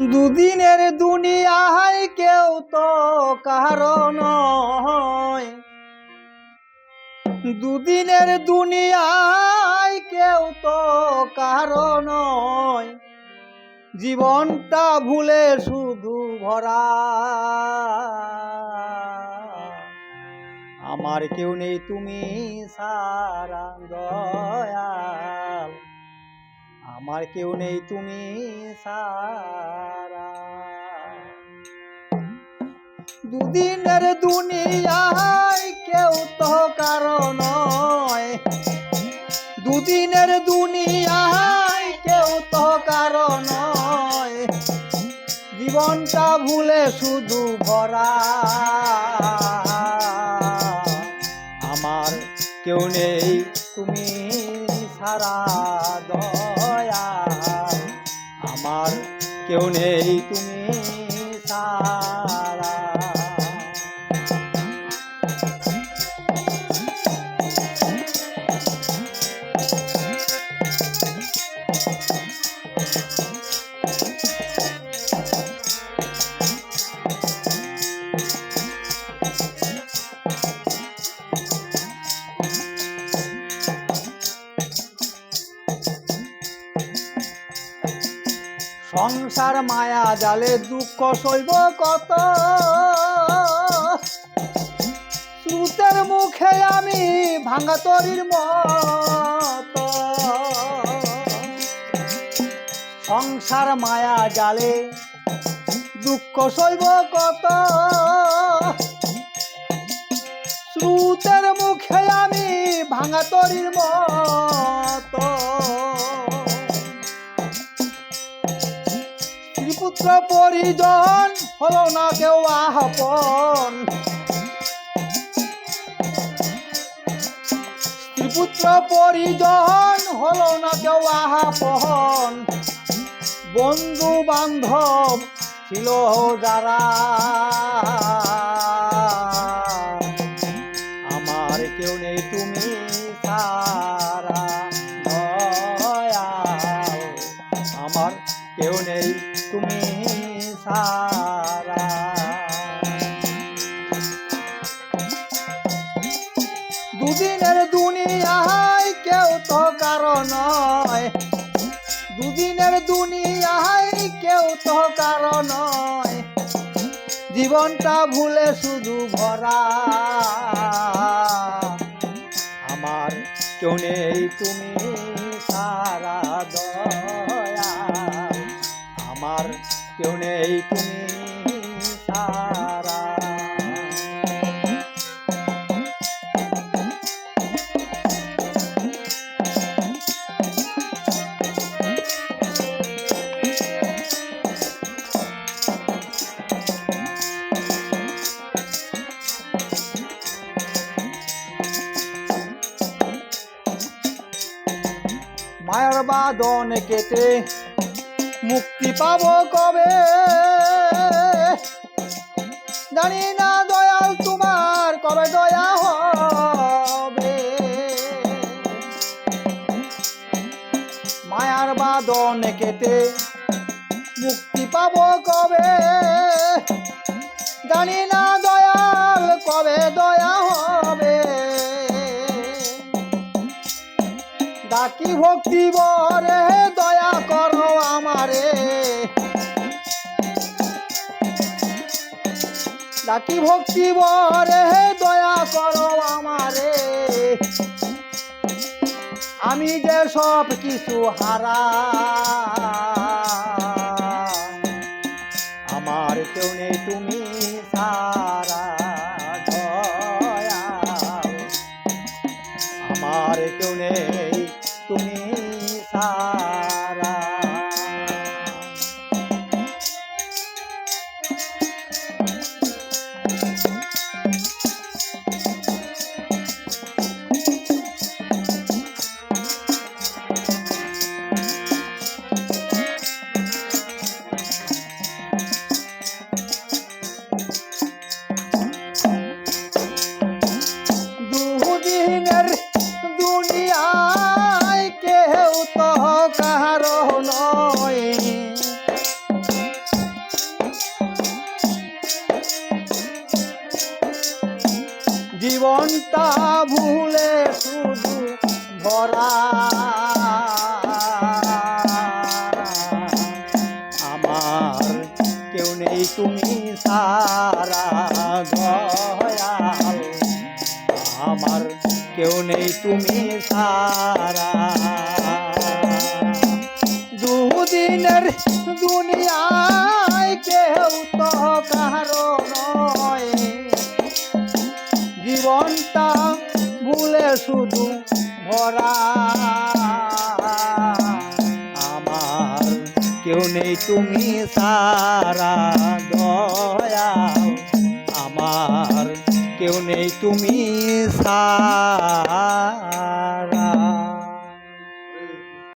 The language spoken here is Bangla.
দুদিনের দুনিয়ায় কেউ তো কারণ দুদিনের দুনিয়ায় কেউ তো কারণ জীবনটা ভুলে শুধু ভরা। আমার কেউ নেই তুমি সারা দয়াল। আমার কেউ নেই তুমি সারা। দুদিনের দুনিয়ায় কেউ তো কারণ দুদিনের দুনিয়ায় কেউ তো কারণ জীবনটা ভুলে শুধু ভরা। আমার কেউ নেই তুমি সারা দয়াল কেউ নেই তুমি সারা। সংসার মায়া জালে দুঃখ সইব কত? স্রোতের মুখে আমি ভাঙা তরির মত। সংসার মায়া জালে দুঃখ সইব কত? স্রোতের মুখে আমি ভাঙা তরির মতো। স্ত্রীপুত্র পরিজন হলো না কেউ আহপন পুত্র পরিজন হলো না কেউ আহপন বন্ধু বান্ধব ছিল যারা। দুদিনের দুনিয়ায় কেউ তো কারণ দুদিনের দুনিয়ায় কেউ তো কারণ জীবনটা ভুলে শুধু ভরা। আমার কেউ নেই, তুমি সারা দয়া। আমার কেউ নেই, তুমি বাদন কেটে মুক্তি পাব কবে? জানি না দয়াল তোমার কবে দয়া হবে। মায়ার বাদন কেটে মুক্তি পাব কবে? জানি না দয়াল কবে দয়া হবে। ডাকি ভক্তি বরে, দয়া করো আমারে। ডাকি ভক্তি বরে, দয়া করো আমারে। আমি যে সব কিছু হারা, আমার কেউ নেই তুমি সারা দয়াল আমার কেউ নেই তুমি জীবনটা ভুলে শুধু ভরা। আমার কেউ নেই তুমি সারা দয়াল। আমার কেউ নেই তুমি সারা। দুদিনের দুনিয়ায় শুধু ভরা। আমার কেউ নেই তুমি সারা দয়া আমার কেউ নেই তুমি সারা